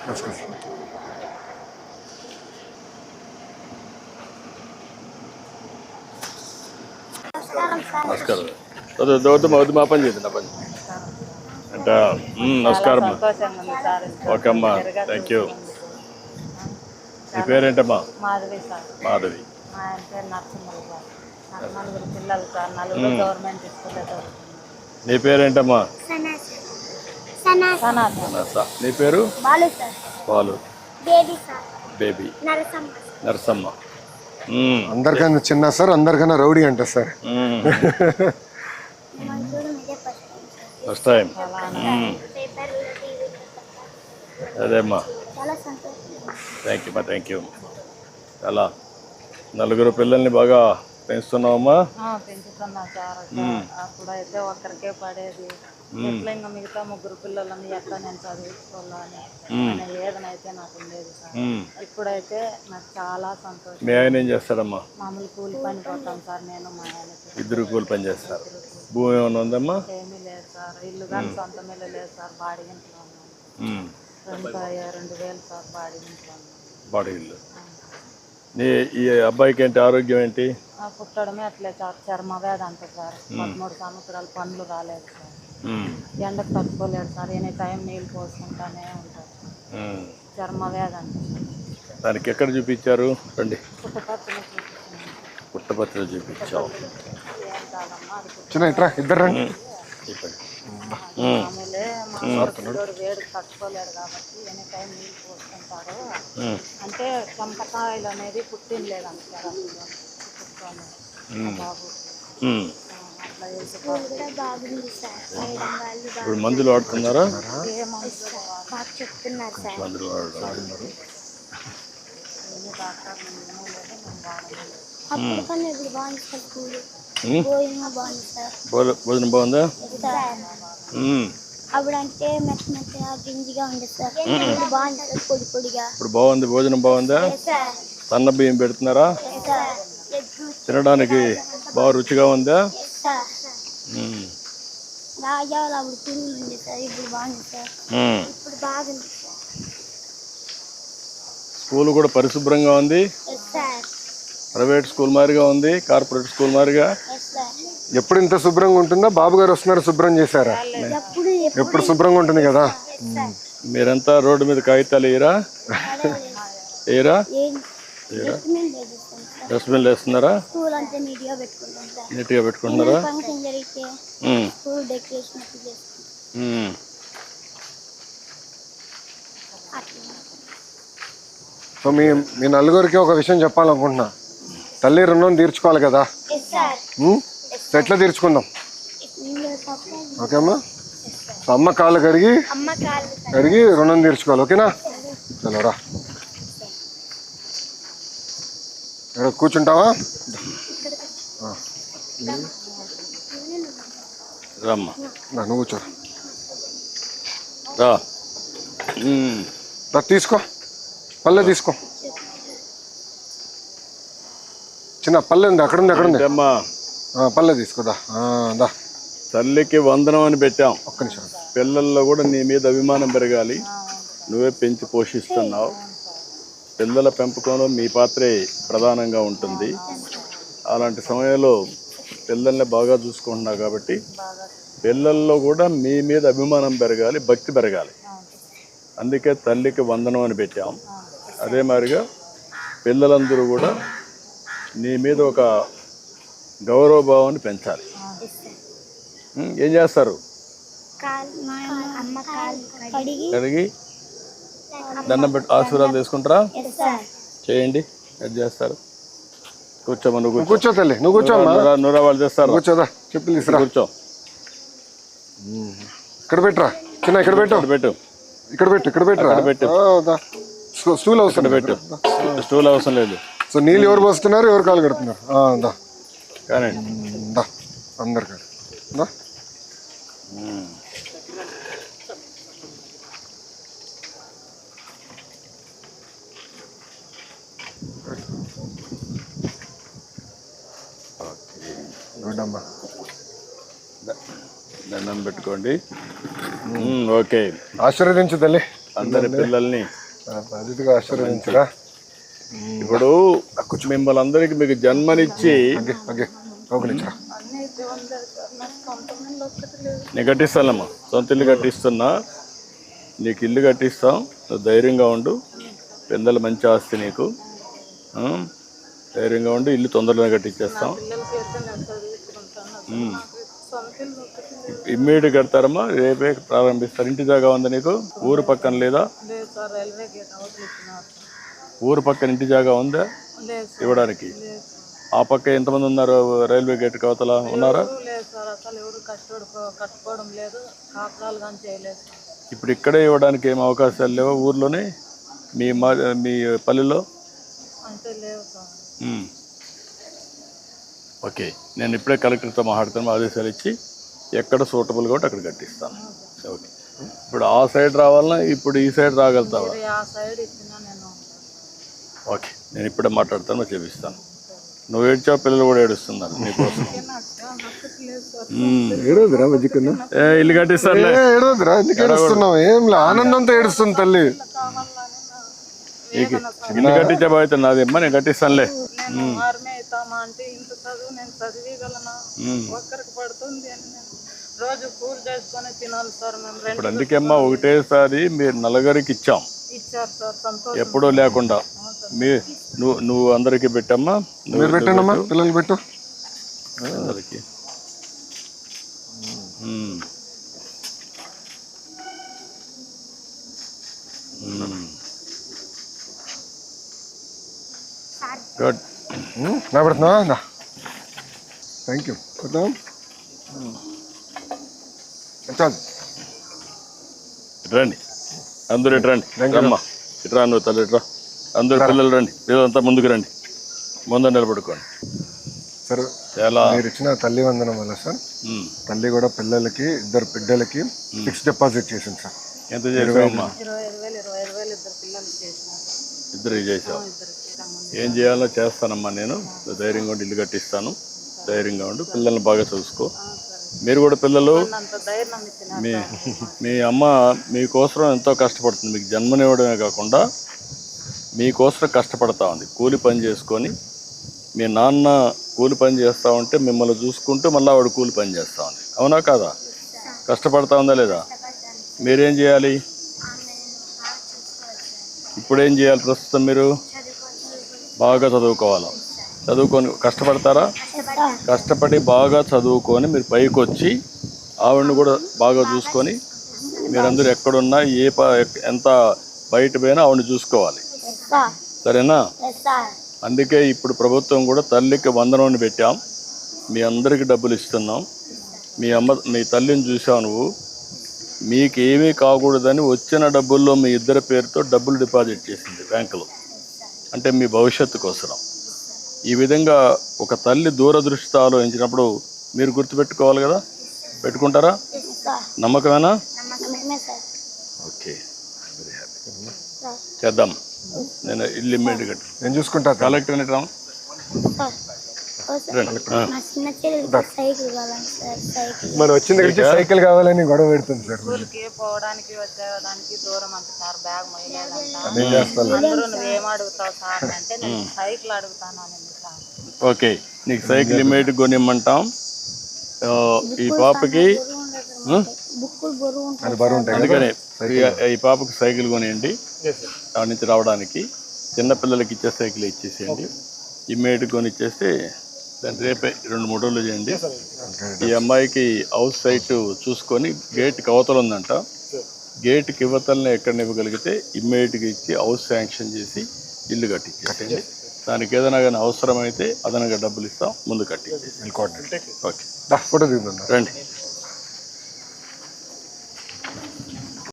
నమస్కారం. నమస్కారం వద్దు వద్దు మా పని చేద్దాం నా పని. అంట నమస్కారం. ఓకే అమ్మా థ్యాంక్ యూ. నీ పేరేంటమ్మా? మాధవి మా నీ పేరేంటమ్మా? నీ పేరు? Balu baby sir. Baby. Narasamma. అందరికన్నా చిన్న సార్ అందరికన్నా రౌడీ అంట sir. First time. అదేమ్మా. Thank you మా థ్యాంక్ యూ చాలా నలుగురు పిల్లల్ని బాగా పెంచుతున్నావమ్మా? ఆ, పెంచుతున్నా సార్. అప్పుడైతే ఒక్కరికే పడేది. ఎట్లా ఇంకా మిగతా ముగ్గురు పిల్లలని ఎట్లా నేను చదివించుకోవాలని నాకు ఉండేది సార్. ఇప్పుడైతే నాకు చాలా సంతోషం. మీ ఆయన ఏం చేస్తాడమ్మా? మామూలు కూలి పని పోతాం సార్ నేను మా ఆయనకి ఇద్దరు కూలి పని చేస్తారు. భూమి ఏమైనా ఉందమ్మా? ఏమీ లేదు సార్. ఇల్లు కానీ సొంతం ఇల్లు లేదు సార్. బాడీ ఇంట్లో ఉన్నాను ఉమ్, రెండు వేలు సార్ బాడీ ఇంట్లో ఉన్నాను బాడీ ఇల్లు. నీ ఈ అబ్బాయికి ఏంటి ఆరోగ్యం ఏంటి? ఆ పుట్టడమే అట్లే సార్. చర్మ వ్యాధి అంట సార్. పదమూడు సంవత్సరాలు పండ్లు రాలేదు సార్. ఎండకు తట్టుకోలేడు సార్. ఎనీ టైం నీళ్ళు పోసుకుంటానే ఉంటారు. చర్మ వ్యాధి అంట దానికి ఎక్కడ చూపించారు? రండి. పుట్టపత్రిలో చూపించావు. చిన్న ఇట్రా ఇద్దరు రండి. చెప్పండి వేడికి తట్టుకోలేడు కాబట్టి ఎనీ టైం నీళ్ళు అంటే చెంపకాయలు అనేది పుట్టిన లేదంట సార్ అసలు. పుట్టుకొని ఉమ్, బాబు. ఇప్పుడు మందులు వాడుతున్నారా? మందులు వాడుతున్నారు లేదు భోజనం బాగుంది సార్ భోజ- భోజనం బాగుందా సార్ ఉమ్, అప్పుడు అంటే మెత్త మెత్తగా గింజిగా ఉండేది సార్. ఇప్పుడు బాగుంది సార్ పొడి పొడిగా. ఇప్పుడు బాగుంది భోజనం బాగుందా? సార్ సన్న బియ్యం పెడుతున్నారా? సార్ తినడానికి బాగా రుచిగా ఉందా? సార్ ఉమ్, రాజాలు అప్పుడు పురుగులు ఉంది సార్ ఇప్పుడు బాగుంది సార్. ఉమ్. ఇప్పుడు బాగుంది సార్. స్కూల్ కూడా పరిశుభ్రంగా ఉంది? సార్ ప్రైవేట్ స్కూల్ మాదిరిగా ఉంది కార్పొరేట్ స్కూల్ మాదిరిగా? ఎప్పుడు ఇంత శుభ్రంగా ఉంటుందా? బాబు గారు వస్తున్నారు శుభ్రం చేశారా? ఎప్పుడు శుభ్రంగా ఉంటుంది కదా? మీరంతా రోడ్డు మీద కాగితాలు వేయరా? వేయరా? ఏం? డస్ట్బిన్ వేస్తున్నారా నీట్గా పెట్టుకుంటున్నారా? సో మీ మీ నలుగురికి ఒక విషయం చెప్పాలనుకుంటున్నా. తల్లి రుణం తీర్చుకోవాలి కదా? ఎట్లా తీర్చుకుందాం? ఇందులో తప్ప ఓకే అమ్మా అమ్మ కాళ్ళు కడిగి అమ్మ కడిగి. రుణం తీర్చుకోవాలి ఓకేనా? చలో రా. ఇక్కడ కూర్చుంటావా? రమ్మా. రా, నువ్వు కూర్చో. రా. తీసుకో. పల్లె తీసుకో. చిన్న పల్లె ఉంది అక్కడ ఉంది అక్కడ ఉంది ఆ, పల్లె తీసుకోదా దా. తల్లికి వందనం అని పెట్టాం. ఒక్క నిమిషం. పిల్లల్లో కూడా నీ మీద అభిమానం పెరగాలి. నువ్వే పెంచి పోషిస్తున్నావు. పిల్లల పెంపకంలో మీ పాత్రే ప్రధానంగా ఉంటుంది. అలాంటి సమయంలో పిల్లల్ని బాగా చూసుకుంటున్నావు కాబట్టి పిల్లల్లో కూడా మీ మీద అభిమానం పెరగాలి భక్తి పెరగాలి. అందుకే తల్లికి వందనం అని పెట్టాం. అదే మాదిరిగా పిల్లలందరూ కూడా నీ మీద ఒక గౌరవభావాన్ని పెంచాలి. ఏం చేస్తారు కాళ్ళు మా అమ్మ కాళ్ళు కడిగి దండం పెట్టి ఆశీర్వాదాలు తీసుకుంటారా? చేయండి అది చేస్తారు. కూర్చోమా నువ్వు కూర్చో. తల్లి నువ్వు కూర్చోమ్మా నూరా నూరా వాళ్ళు చేస్తారు. కూర్చోదా? చెప్పు తీసురా కూర్చో. ఇక్కడ పెట్టరా చిన్న ఇక్కడ పెట్టు. ఇక్కడ పెట్టు. ఇక్కడ పెట్టు ఇక్కడ పెట్టరా పెట్టు. స్టూల్ అవసరం పెట్టు. స్టూల్ అవసరం లేదు. సో నీళ్ళు ఎవరు పోస్తున్నారు? ఎవరు కాలు కడుతున్నారు? ఆ, దా. కానీ దా. అందరు కాదు దా. దండం పెట్టుకోండి. ఓకే. ఆశీర్వదించు తల్లి అందరి పిల్లల్ని. ఆశీర్వదించరా. ఇప్పుడు మిమ్మల్ని అందరికి మీకు జన్మనిచ్చి ఓకే ఓకే లోపలిచ్చరా నేను కట్టిస్తానమ్మా. సొంత ఇల్లు కట్టిస్తున్నా. నీకు ఇల్లు కట్టిస్తాం. ధైర్యంగా ఉండు. పిల్లలు మంచి ఆస్తి నీకు? ధైర్యంగా ఉండు. ఇల్లు తొందరగా కట్టించేస్తాం. ఇమ్మీడియట్ కడతారమ్మా. రేపే ప్రారంభిస్తారు. ఇంటి జాగా ఉంది నీకు? ఊరు పక్కన లేదా? ఊరు పక్కన ఇంటి జాగా ఉందా? ఇవ్వడానికి? ఆ పక్క ఎంతమంది ఉన్నారు? రైల్వే గేట్ అవతల ఉన్నారా? ఇప్పుడు ఇక్కడే ఇవ్వడానికి ఏం అవకాశాలు లేవా ఊర్లోనే? మీ మా మీ పల్లెలో. ఓకే. నేను ఇప్పుడే కలెక్టర్తో మాట్లాడుతాను ఆదేశాలు ఇచ్చి ఎక్కడ సూటబుల్ కాబట్టి అక్కడ కట్టిస్తాను. ఓకే. ఇప్పుడు ఆ సైడ్ రావాలన్నా ఇప్పుడు ఈ సైడ్ రాగలుగుతావా? ఓకే. నేను ఇప్పుడే మాట్లాడతాను చేపిస్తాను నువ్వు ఏడ్చావు పిల్లలు కూడా ఏడుస్తున్నారు నీకోసం. మజ్జికన్నా ఏ ఇల్లు కట్టిస్తానులే. ఏ ఏడవద్దురా ఎందుకు ఏడుస్తున్నావు? ఏం లే ఆనందంతో ఏడుస్తుంది తల్లి. ఇల్లు కట్టించే బాధ్యత నాది అమ్మా నేను కట్టిస్తానులే. నేను ఆర్మీ అవుతామా అంటే ఇంత చదువు నేను చదివగలనా మ్మ్. ఒక్కరికి పడుతుంది అని నేను రోజు కూలి చేసుకొని తినాలి సార్ మేము రెండు ఇప్పుడు అందుకే అమ్మా ఒకటేసారి మీరు నలుగురికి ఇచ్చాం. ఇచ్చారు సార్ సంతోషం. ఎప్పుడూ లేకుండా. మీ నువ్వు నువ్వు అందరికీ పెట్టమ్మా. నువ్వు మీరు పెట్టండమ్మా పిల్లలు పెట్టు. అందరికి. గుడ్ నా పెడుతున్నావా? నా థ్యాంక్ యూ చాలు రండి. అందరూ ఇటు రండి. రమ్మా. ఇటు రా నువ్వు తల్లి ఇటు రా. అందరు పిల్లలు రండి. పిల్లలంతా ముందుకు రండి. ముందు నిలబడుకోండి. సరే. చాలా మీరు ఇచ్చిన తల్లి వందనం వల్ల సార్. తల్లి కూడా పిల్లలకి ఇద్దరు బిడ్డలకి ఫిక్స్ డిపాజిట్ చేసింది సార్. ఎంత ఇద్దరు సంబంధం ఏం చేయాలో చేస్తానమ్మా నేను. ధైర్యంగా ఉండి ఇల్లు కట్టిస్తాను. ధైర్యంగా ఉండు. పిల్లల్ని బాగా చూసుకో. మీరు కూడా పిల్లలు మీ మీ అమ్మ మీకోసం ఎంతో కష్టపడుతుంది. మీకు జన్మనివ్వడమే కాకుండా మీకోసం కష్టపడతా ఉంది. కూలి పని చేసుకొని మీ నాన్న కూలి పని చేస్తూ ఉంటే మిమ్మల్ని చూసుకుంటూ మళ్ళీ ఆవిడ కూలి పని చేస్తూ ఉంది. అవునా కాదా? కష్టపడతా ఉందా లేదా? మీరేం చేయాలి? ఇప్పుడు ఏం చేయాలి ప్రస్తుతం మీరు? బాగా చదువుకోవాలి? చదువుకొని కష్టపడతారా? కష్టపడి బాగా చదువుకొని మీరు పైకి వచ్చి ఆవిడని కూడా బాగా చూసుకొని మీరందరూ ఎక్కడున్నా ఏ ప ఎంత బయట పోయినా ఆవిడని చూసుకోవాలి. సరేనా? సార్. అందుకే ఇప్పుడు ప్రభుత్వం కూడా తల్లికి వందనం పెట్టాం. మీ అందరికి డబ్బులు ఇస్తున్నాం. మీ అమ్మ మీ తల్లిని చూసావు నువ్వు. మీకు ఏమీ కాకూడదని వచ్చిన డబ్బుల్లో మీ ఇద్దరి పేరుతో డబ్బులు డిపాజిట్ చేసింది బ్యాంకులో. అంటే మీ భవిష్యత్తు కోసం ఈ విధంగా ఒక తల్లి దూరదృష్టితో ఆలోచించినప్పుడు మీరు గుర్తుపెట్టుకోవాలి కదా? పెట్టుకుంటారా? నమ్మకమేనా? ఓకే. వెరీ హ్యాపీ చేద్దాం. నేను ఇల్లు ఇమ్మీడియట్ కట్టు. నేను చూసుకుంటా. కలెక్టర్ అని రామ్ మరి వచ్చిన దగ్గర నుంచి సైకిల్ కావాలని గొడవ పెడుతుంది సార్ పోవడానికి వచ్చేదానికి దూరం అంట సార్ బ్యాగ్ మొయ్యలేదంట. నేను చేస్తాను? అందరూ నువ్వేం అడుగుతావు సార్ అని అంటే నేను సైకిల్ అడుగుతాను అని సార్. ఓకే నీకు సైకిల్ ఇమీడియట్ కొనిమ్మంటాం. ఈ పాపకి బుక్కులు బరువు ఉంటాయి. అది బరువు ఉంటాయి. కదా అందుకనే ఈ- పాపకి సైకిల్ కొనియండి. దాని నుంచి రావడానికి చిన్నపిల్లలకి ఇచ్చే సైకిల్ ఇచ్చేసేయండి. ఇమ్మీడియట్ కొని ఇచ్చేస్తే దాన్ని రేపే రెండు మూడు రోజులు చేయండి ఈ అమ్మాయికి హౌస్ సైట్ చూసుకొని గేట్కి అవతల ఉందంట. గేట్కి ఇవతలనే ఎక్కడ ఇవ్వగలిగితే ఇమ్మీడియట్గా ఇచ్చి హౌస్ శాంక్షన్ చేసి ఇల్లు కట్టించేసేయండి. దానికి ఏదైనా కానీ అవసరమైతే అదనంగా డబ్బులు ఇస్తాం ముందు కట్టి ఓకే ఫోటో రండి.